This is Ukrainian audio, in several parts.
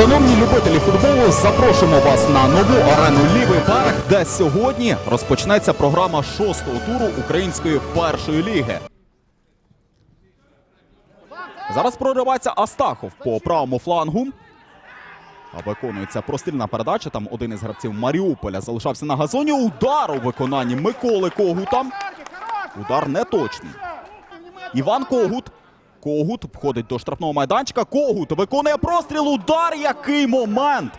Шановні любителі футболу, запрошуємо вас на нову арену Лівий берег, де сьогодні розпочнеться програма шостого туру української першої ліги. Зараз проривається Астахов по правому флангу. Виконується прострільна передача. Там один із гравців Маріуполя залишався на газоні. Удар у виконанні Миколи Когута. Удар неточний. Іван Когут. Когут входить до штрафного майданчика. Когут виконує простріл. Удар. Який момент.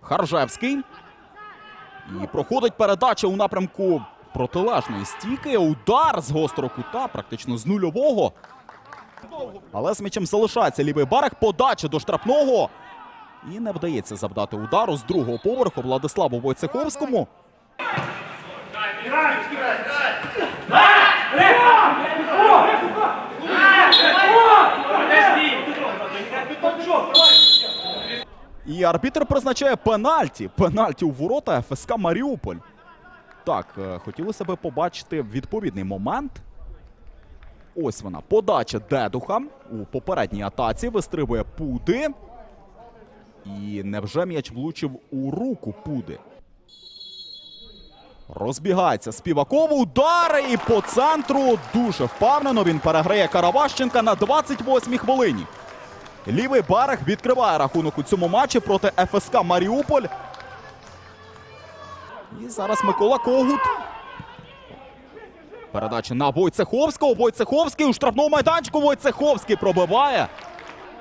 Харжевський. І проходить передача у напрямку протилежної стійки. Удар з гострого кута, практично з нульового. Але з м'ячем залишається лівий берег. Подача до штрафного. І не вдається завдати удару з другого поверху Владиславу Войцеховському. І арбітр призначає пенальті. Пенальті у ворота ФСК Маріуполь. Так, е, хотілося б побачити відповідний момент. Ось вона. Подача Дедуха у попередній атаці вистрибує Пуди. І невже м'яч влучив у руку Пуди? Розбігається Співаков. Удари і по центру дуже впевнено. Він переграє Караващенка на 28-й хвилині. Лівий берег відкриває рахунок у цьому матчі проти ФСК Маріуполь. І зараз Микола Когут. Передача на Войцеховського. Войцеховський у штрафному майданчику. Войцеховський пробиває.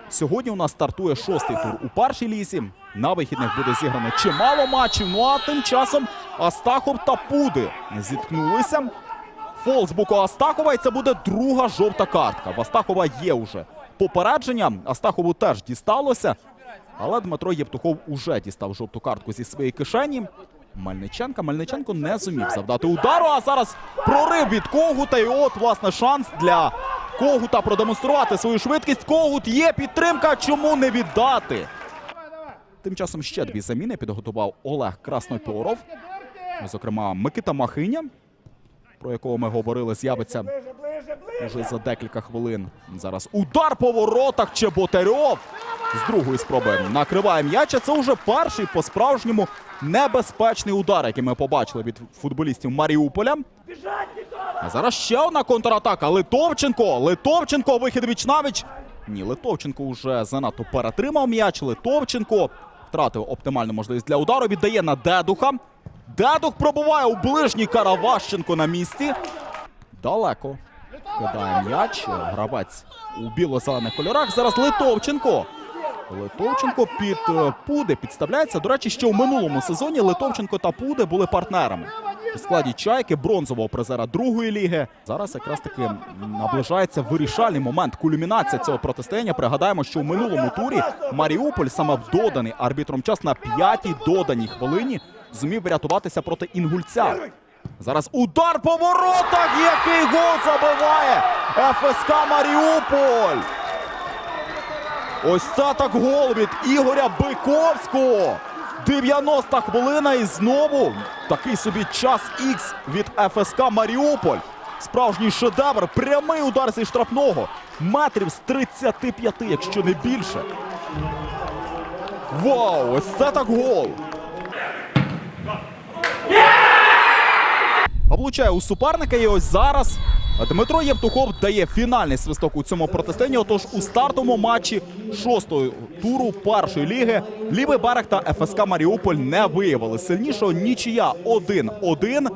Сьогодні у нас стартує шостий тур у першій лісі. На вихідних буде зіграно чимало матчів. Ну а тим часом Астахов та Пуди зіткнулися. Фол з боку Астахова, і це буде друга жовта картка. В Астахова є уже попередження. Астахову теж дісталося. Але Дмитро Євтухов уже дістав жовту картку зі своєї кишені. Мельниченка. Мельниченко не зумів завдати удару. А зараз прорив від Когута. І от, власне, шанс для Когута продемонструвати свою швидкість. Когут є підтримка. Чому не віддати? Тим часом ще дві заміни підготував Олег Краснопоров. Зокрема, Микита Махиня, про якого ми говорили, з'явиться уже за декілька хвилин. Зараз удар по воротах Чеботарьов. З другої спроби накриває м'яча. Це вже перший по-справжньому небезпечний удар, який ми побачили від футболістів Маріуполя. А зараз ще одна контратака. Литовченко. Литовченко. Вихід вічнавіч. Ні, Литовченко вже занадто перетримав м'яч. Литовченко втратив оптимальну можливість для удару. Віддає на Дедуха. Дедух пробуває у ближній Караващенко на місці. Далеко. Кидає м'яч. Гравець у біло-зелених кольорах. Зараз Литовченко. Литовченко під Пуде підставляється. До речі, ще у минулому сезоні Литовченко та Пуде були партнерами. У складі чайки бронзового призера другої ліги. Зараз якраз таки наближається вирішальний момент. Кульмінація цього протистояння. Пригадаємо, що у минулому турі Маріуполь саме в доданий арбітром час на п'ятій доданій хвилині зумів врятуватися проти інгульця. Зараз удар по воротах, який гол забиває ФСК Маріуполь. Ось це так гол від Ігоря Биковського. 90 хвилина і знову такий собі час ікс від ФСК Маріуполь. Справжній шедевр, прямий удар зі штрафного. Метрів з 35, якщо не більше. Вау, ось це так гол. Облучає у суперника і ось зараз Дмитро Євтухов дає фінальний свисток у цьому протистоянні. Отож у стартовому матчі шостого туру першої ліги Лівий берег та ФСК Маріуполь не виявили сильнішого. Нічия 1-1.